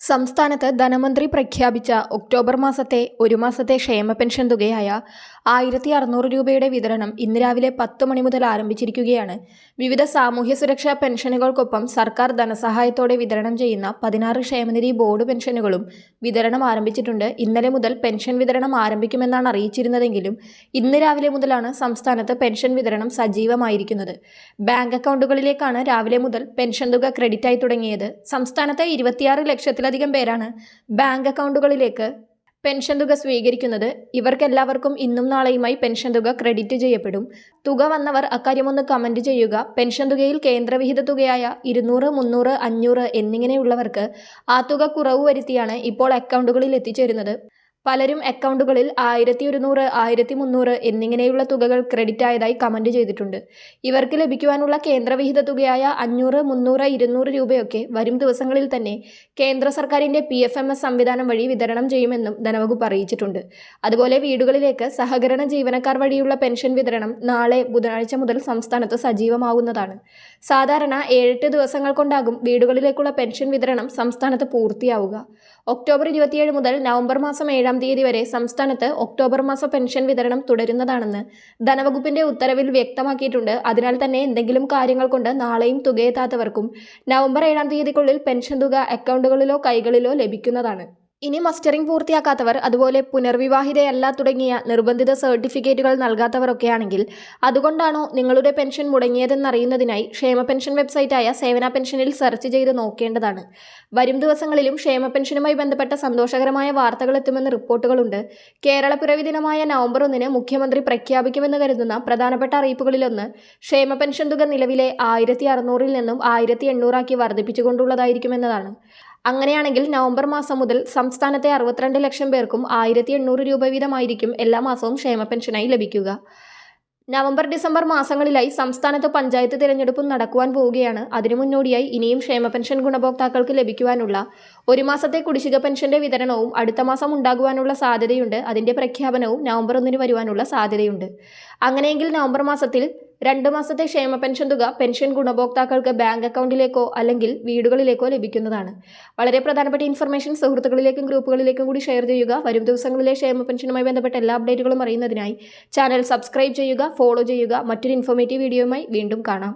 സംസ്ഥാനത്ത് ധനമന്ത്രി പ്രഖ്യാപിച്ച ഒക്ടോബർ മാസത്തെ ഒരു മാസത്തെ ക്ഷേമ പെൻഷൻ തുകയായ ആയിരത്തി അറുന്നൂറ് രൂപയുടെ വിതരണം ഇന്ന് രാവിലെ പത്ത് മണി മുതൽ ആരംഭിച്ചിരിക്കുകയാണ്. വിവിധ സാമൂഹ്യ സുരക്ഷാ പെൻഷനുകൾക്കൊപ്പം സർക്കാർ ധനസഹായത്തോടെ വിതരണം ചെയ്യുന്ന പതിനാറ് ക്ഷേമനിധി ബോർഡ് പെൻഷനുകളും വിതരണം ആരംഭിച്ചിട്ടുണ്ട്. ഇന്നലെ മുതൽ പെൻഷൻ വിതരണം ആരംഭിക്കുമെന്നാണ് അറിയിച്ചിരുന്നതെങ്കിലും ഇന്ന് രാവിലെ മുതലാണ് സംസ്ഥാനത്ത് പെൻഷൻ വിതരണം സജീവമായിരിക്കുന്നത്. ബാങ്ക് അക്കൗണ്ടുകളിലേക്കാണ് രാവിലെ മുതൽ പെൻഷൻ തുക ക്രെഡിറ്റായി തുടങ്ങിയത്. സംസ്ഥാനത്തെ ഇരുപത്തിയാറ് ലക്ഷത്തിലധികം പേരാണ് ബാങ്ക് അക്കൗണ്ടുകളിലേക്ക് പെൻഷൻ തുക സ്വീകരിക്കുന്നത്. ഇവർക്കെല്ലാവർക്കും ഇന്നും നാളെയുമായി പെൻഷൻ തുക ക്രെഡിറ്റ് ചെയ്യപ്പെടും. തുക വന്നവർ അക്കാര്യമൊന്ന് കമന്റ് ചെയ്യുക. പെൻഷൻ തുകയിൽ കേന്ദ്രവിഹിത തുകയായ ഇരുന്നൂറ് മുന്നൂറ് അഞ്ഞൂറ് എന്നിങ്ങനെയുള്ളവർക്ക് ആ തുക കുറവ് വരുത്തിയാണ് ഇപ്പോൾ അക്കൗണ്ടുകളിൽ എത്തിച്ചേരുന്നത്. പലരും അക്കൗണ്ടുകളിൽ ആയിരത്തി ഒരുന്നൂറ് ആയിരത്തി മുന്നൂറ് എന്നിങ്ങനെയുള്ള തുകകൾ ക്രെഡിറ്റ് ആയതായി കമന്റ് ചെയ്തിട്ടുണ്ട്. ഇവർക്ക് ലഭിക്കുവാനുള്ള കേന്ദ്രവിഹിത തുകയായ അഞ്ഞൂറ് മുന്നൂറ് ഇരുന്നൂറ് രൂപയൊക്കെ വരും ദിവസങ്ങളിൽ തന്നെ കേന്ദ്ര സർക്കാരിന്റെ പി എഫ് എം എസ് സംവിധാനം വഴി വിതരണം ചെയ്യുമെന്നും ധനവകുപ്പ് അറിയിച്ചിട്ടുണ്ട്. അതുപോലെ വീടുകളിലേക്ക് സഹകരണ ജീവനക്കാർ വഴിയുള്ള പെൻഷൻ വിതരണം നാളെ ബുധനാഴ്ച മുതൽ സംസ്ഥാനത്ത് സജീവമാകുന്നതാണ് സാധാരണ ഏഴെട്ട് ദിവസങ്ങൾ കൊണ്ടാകും വീടുകളിലേക്കുള്ള പെൻഷൻ വിതരണം സംസ്ഥാനത്ത് പൂർത്തിയാവുക. ഒക്ടോബർ ഇരുപത്തിയേഴ് മുതൽ നവംബർ മാസം ഏഴാം തീയതി വരെ സംസ്ഥാനത്ത് ഒക്ടോബർ മാസ പെൻഷൻ വിതരണം തുടരുന്നതാണെന്ന് ധനവകുപ്പിന്റെ ഉത്തരവിൽ വ്യക്തമാക്കിയിട്ടുണ്ട്. അതിനാൽ തന്നെ എന്തെങ്കിലും കാര്യങ്ങൾ കൊണ്ട് നാളെയും തുകയെത്താത്തവർക്കും നവംബർ ഏഴാം തീയതിക്കുള്ളിൽ പെൻഷൻ തുക അക്കൗണ്ടുകളിലോ കൈകളിലോ ലഭിക്കുന്നതാണ്. ഇനി മസ്റ്ററിംഗ് പൂർത്തിയാക്കാത്തവർ അതുപോലെ പുനർവിവാഹിതയല്ല തുടങ്ങിയ നിർബന്ധിത സർട്ടിഫിക്കറ്റുകൾ നൽകാത്തവരൊക്കെയാണെങ്കിൽ അതുകൊണ്ടാണോ നിങ്ങളുടെ പെൻഷൻ മുടങ്ങിയതെന്നറിയുന്നതിനായി ക്ഷേമ പെൻഷൻ വെബ്സൈറ്റായ സേവന പെൻഷനിൽ സെർച്ച് ചെയ്ത് നോക്കേണ്ടതാണ്. വരും ദിവസങ്ങളിലും ക്ഷേമ പെൻഷനുമായി ബന്ധപ്പെട്ട സന്തോഷകരമായ വാർത്തകൾ എത്തുമെന്ന് റിപ്പോർട്ടുകളുണ്ട്. കേരള പിറവി ദിനമായ നവംബർ ഒന്നിന് മുഖ്യമന്ത്രി പ്രഖ്യാപിക്കുമെന്ന് കരുതുന്ന പ്രധാനപ്പെട്ട അറിയിപ്പുകളിലൊന്ന് ക്ഷേമ പെൻഷൻ തുക നിലവിലെ ആയിരത്തി അറുന്നൂറിൽ നിന്നും ആയിരത്തി എണ്ണൂറാക്കി വർദ്ധിപ്പിച്ചുകൊണ്ടുള്ളതായിരിക്കുമെന്നതാണ്. അങ്ങനെയാണെങ്കിൽ നവംബർ മാസം മുതൽ സംസ്ഥാനത്തെ അറുപത്തിരണ്ട് ലക്ഷം പേർക്കും ആയിരത്തി എണ്ണൂറ് രൂപ വീതമായിരിക്കും എല്ലാ മാസവും ക്ഷേമ പെൻഷനായി ലഭിക്കുക. നവംബർ ഡിസംബർ മാസങ്ങളിലായി സംസ്ഥാനത്ത് പഞ്ചായത്ത് തിരഞ്ഞെടുപ്പും നടക്കുവാൻ പോവുകയാണ്. അതിനു മുന്നോടിയായി ഇനിയും ക്ഷേമ പെൻഷൻ ഗുണഭോക്താക്കൾക്ക് ലഭിക്കുവാനുള്ള ഒരു മാസത്തെ കുടിശ്ശിക പെൻഷന്റെ വിതരണവും അടുത്ത മാസം ഉണ്ടാകുവാനുള്ള സാധ്യതയുണ്ട്. അതിന്റെ പ്രഖ്യാപനവും നവംബർ ഒന്നിന് വരുവാനുള്ള സാധ്യതയുണ്ട്. അങ്ങനെയെങ്കിൽ നവംബർ മാസത്തിൽ രണ്ട് മാസത്തെ ക്ഷേമ പെൻഷൻ തുക പെൻഷൻ ഗുണഭോക്താക്കൾക്ക് ബാങ്ക് അക്കൗണ്ടിലേക്കോ അല്ലെങ്കിൽ വീടുകളിലേക്കോ ലഭിക്കുന്നതാണ്. വളരെ പ്രധാനപ്പെട്ട ഇൻഫർമേഷൻ സുഹൃത്തുക്കളിലേക്കും ഗ്രൂപ്പുകളിലേക്കും കൂടി ഷെയർ ചെയ്യുക. വരും ദിവസങ്ങളിലെ ക്ഷേമ പെൻഷനുമായി ബന്ധപ്പെട്ട എല്ലാ അപ്ഡേറ്റുകളും അറിയുന്നതിനായി ചാനൽ സബ്സ്ക്രൈബ് ചെയ്യുക ഫോളോ ചെയ്യുക. മറ്റൊരു ഇൻഫോർമേറ്റീവ് വീഡിയോയുമായി വീണ്ടും കാണാം.